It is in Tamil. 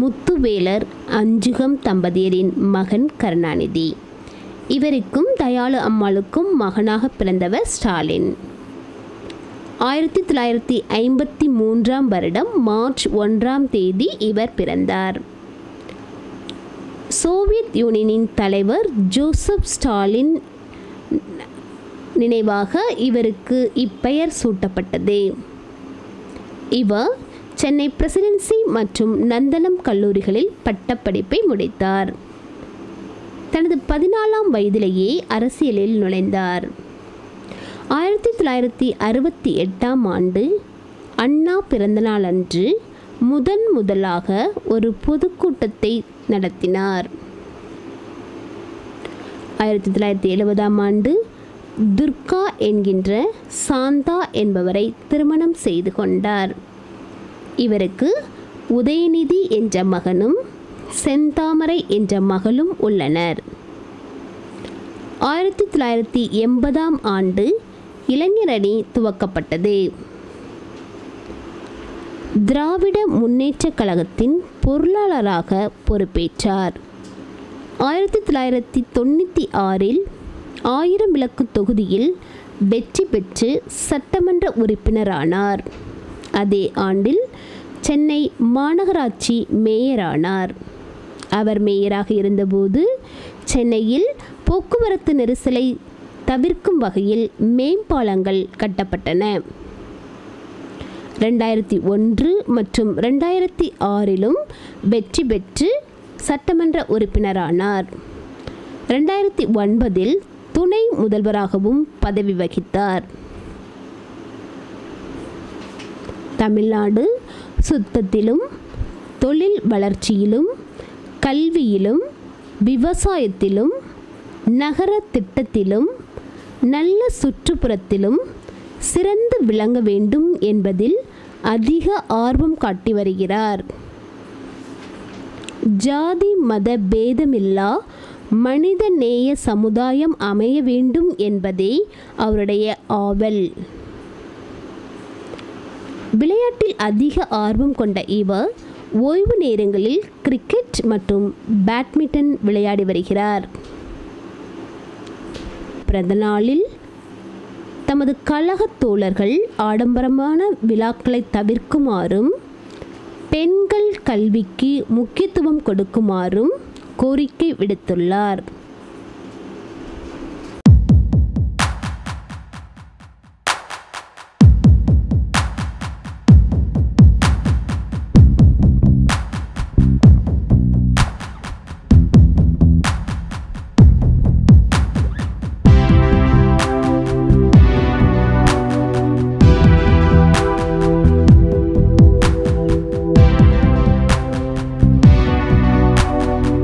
முத்துவேலர் அஞ்சுகம் தம்பதியரின் மகன் கருணாநிதி. இவருக்கும் தயாளு அம்மாளுக்கும் மகனாக பிறந்தவர் ஸ்டாலின். ஆயிரத்தி தொள்ளாயிரத்தி ஐம்பத்தி மூன்றாம் வருடம் மார்ச் ஒன்றாம் தேதி இவர் பிறந்தார். சோவியத் யூனியனின் தலைவர் ஜோசப் ஸ்டாலின் நினைவாக இவருக்கு இப்பெயர் சூட்டப்பட்டது. இவர் சென்னை பிரசிடென்சி மற்றும் நந்தனம் கல்லூரிகளில் பட்டப்படிப்பை முடித்தார். தனது பதினாலாம் வயதிலேயே அரசியலில் நுழைந்தார். ஆயிரத்தி தொள்ளாயிரத்தி அறுபத்தி எட்டாம் ஆண்டு அண்ணா பிறந்தநாள் அன்று முதன் முதலாக ஒரு பொதுக்கூட்டத்தை நடத்தினார். ஆயிரத்தி தொள்ளாயிரத்தி எழுபதாம் ஆண்டு துர்கா என்கின்ற சாந்தா என்பவரை திருமணம் செய்து கொண்டார். இவருக்கு உதயநிதி என்ற மகனும் செந்தாமரை என்ற மகளும் உள்ளனர். ஆயிரத்தி தொள்ளாயிரத்தி எண்பதாம் ஆண்டு இளைஞரணி துவக்கப்பட்டது. திராவிட முன்னேற்றக் கழகத்தின் பொருளாளராக பொறுப்பேற்றார். ஆயிரத்தி தொள்ளாயிரத்தி தொண்ணூற்றி ஆறில் ஆயிரம் விளக்கு தொகுதியில் வெற்றி பெற்று சட்டமன்ற உறுப்பினரானார். அதே ஆண்டில் சென்னை மாநகராட்சி மேயரானார். அவர் மேயராக இருந்தபோது சென்னையில் போக்குவரத்து நெரிசலை தவிர்க்கும் வகையில் மேம்பாலங்கள் கட்டப்பட்டன. ரெண்டாயிரத்தி ஒன்று மற்றும் ரெண்டாயிரத்தி ஆறிலும் வெற்றி பெற்று சட்டமன்ற உறுப்பினரானார். ரெண்டாயிரத்தி ஒன்பதில் துணை முதல்வராகவும் பதவி வகித்தார். தமிழ்நாடு சுத்தத்திலும் தொழில் வளர்ச்சியிலும் கல்வியிலும் விவசாயத்திலும் நகர திட்டத்திலும் நல்ல சுற்றுப்புறத்திலும் சிறந்து விளங்க வேண்டும் என்பதில் அதிக ஆர்வம் காட்டி வருகிறார். ஜாதி மத பேதமில்லா மனித நேய சமுதாயம் அமைய வேண்டும் என்பதே அவருடைய ஆவல். விளையாட்டில் அதிக ஆர்வம் கொண்ட இவர் ஓய்வு நேரங்களில் கிரிக்கெட் மற்றும் பேட்மிண்டன் விளையாடி வருகிறார். பிறந்த நாளில் தமது கழகத் தோழர்கள் ஆடம்பரமான விழாக்களை தவிர்க்குமாறும் பெண்கள் கல்விக்கு முக்கியத்துவம் கொடுக்குமாறும் கோரிக்கை விடுத்துள்ளார்.